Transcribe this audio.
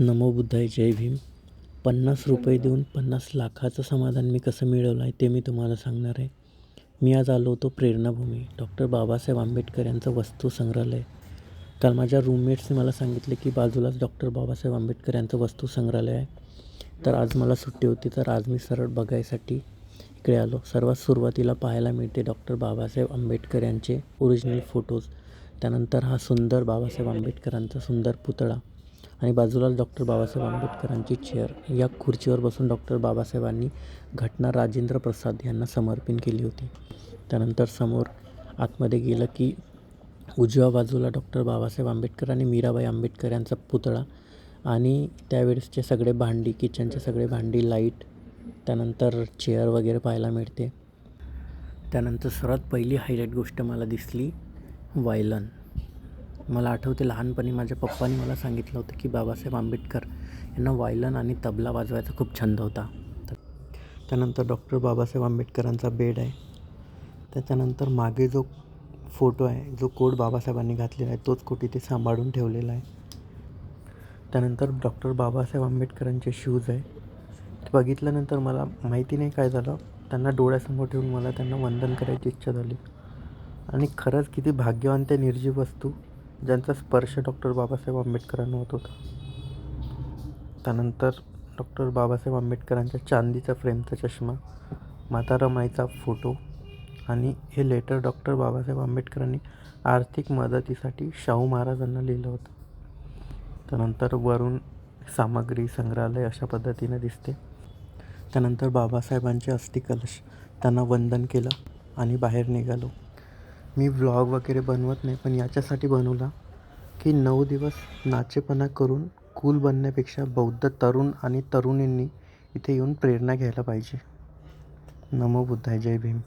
नमो बुद्धाय जय भीम. पन्नास रुपये देऊन पन्नास लाखाचं समाधान मी कसं मिळवलं आहे ते मी तुम्हाला सांगणार आहे. मी आज आलो होतो प्रेरणाभूमी. डॉक्टर बाबासाहेब आंबेडकर यांचं वस्तू संग्रहालय काल माझ्या रूममेट्सने मला सांगितले की बाजूलाच डॉक्टर बाबासाहेब आंबेडकर यांचं वस्तू संग्रहालय आहे. तर आज मला सुट्टी होती तर आज मी सरळ बघायसाठी इकडे आलो. सर्वात सुरुवातीला पाहायला मिळते डॉक्टर बाबासाहेब आंबेडकर यांचे ओरिजिनल फोटोज त्यानंतर हा सुंदर बाबासाहेब आंबेडकरांचा सुंदर पुतळा. आणि बाजूलाच डॉक्टर बाबासाहेब आंबेडकरांची चेअर या खुर्चीवर बसून डॉक्टर बाबासाहेबांनी घटना राजेंद्र प्रसाद यांना समर्पित केली होती. त्यानंतर समोर आतमध्ये गेलं की उजव्या बाजूला डॉक्टर बाबासाहेब आंबेडकर आणि मीराबाई आंबेडकर यांचा पुतळा आणि त्यावेळेसचे सगळे भांडी किचनचे सगळे भांडी लाइट त्यानंतर चेअर वगैरे पाहायला मिळते. त्यानंतर सर्वात पहिली हायलाईट गोष्ट मला दिसली वायलन. मला आठवते लहानपणी माझ्या पप्पांनी मला सांगितलं होतं की बाबासाहेब आंबेडकर यांना वायलन आणि तबला वाजवायचा खूप छंद होता. त्यानंतर डॉक्टर बाबासाहेब आंबेडकरांचा बेड आहे. त्याच्यानंतर मागे जो फोटो आहे जो कोट बाबासाहेबांनी घातलेला आहे तोच कोट इथे सांभाळून ठेवलेला आहे. त्यानंतर डॉक्टर बाबासाहेब आंबेडकरांचे शूज आहे. ते बघितल्यानंतर मला माहिती नाही काय झालं. त्यांना डोळ्यासमोर ठेवून मला त्यांना वंदन करायची इच्छा झाली. आणि खरंच किती भाग्यवान त्या निर्जीव वस्तू ज्यांचा स्पर्श डॉक्टर बाबासाहेब आंबेडकरांना होत होता. त्यानंतर डॉक्टर बाबासाहेब आंबेडकरांच्या चांदीचा फ्रेमचा चष्मा माता रमाईचा फोटो आणि हे लेटर डॉक्टर बाबासाहेब आंबेडकरांनी आर्थिक मदतीसाठी शाहू महाराजांना लिहिलं होतं. त्यानंतर वरून सामग्री संग्रहालय अशा पद्धतीने दिसते. त्यानंतर बाबासाहेबांचे अस्थिकलश त्यांना वंदन केलं आणि बाहेर निघालो. मी व्लॉग वगैरे बनवत नाही पण याच्यासाठी बनवला की नऊ दिवस नाचेपणा करून कूल बनण्यापेक्षा बौद्ध तरुण आणि तरुणींनी इथे येऊन प्रेरणा घ्यायला पाहिजे. नमो बुद्धाय जय भीम.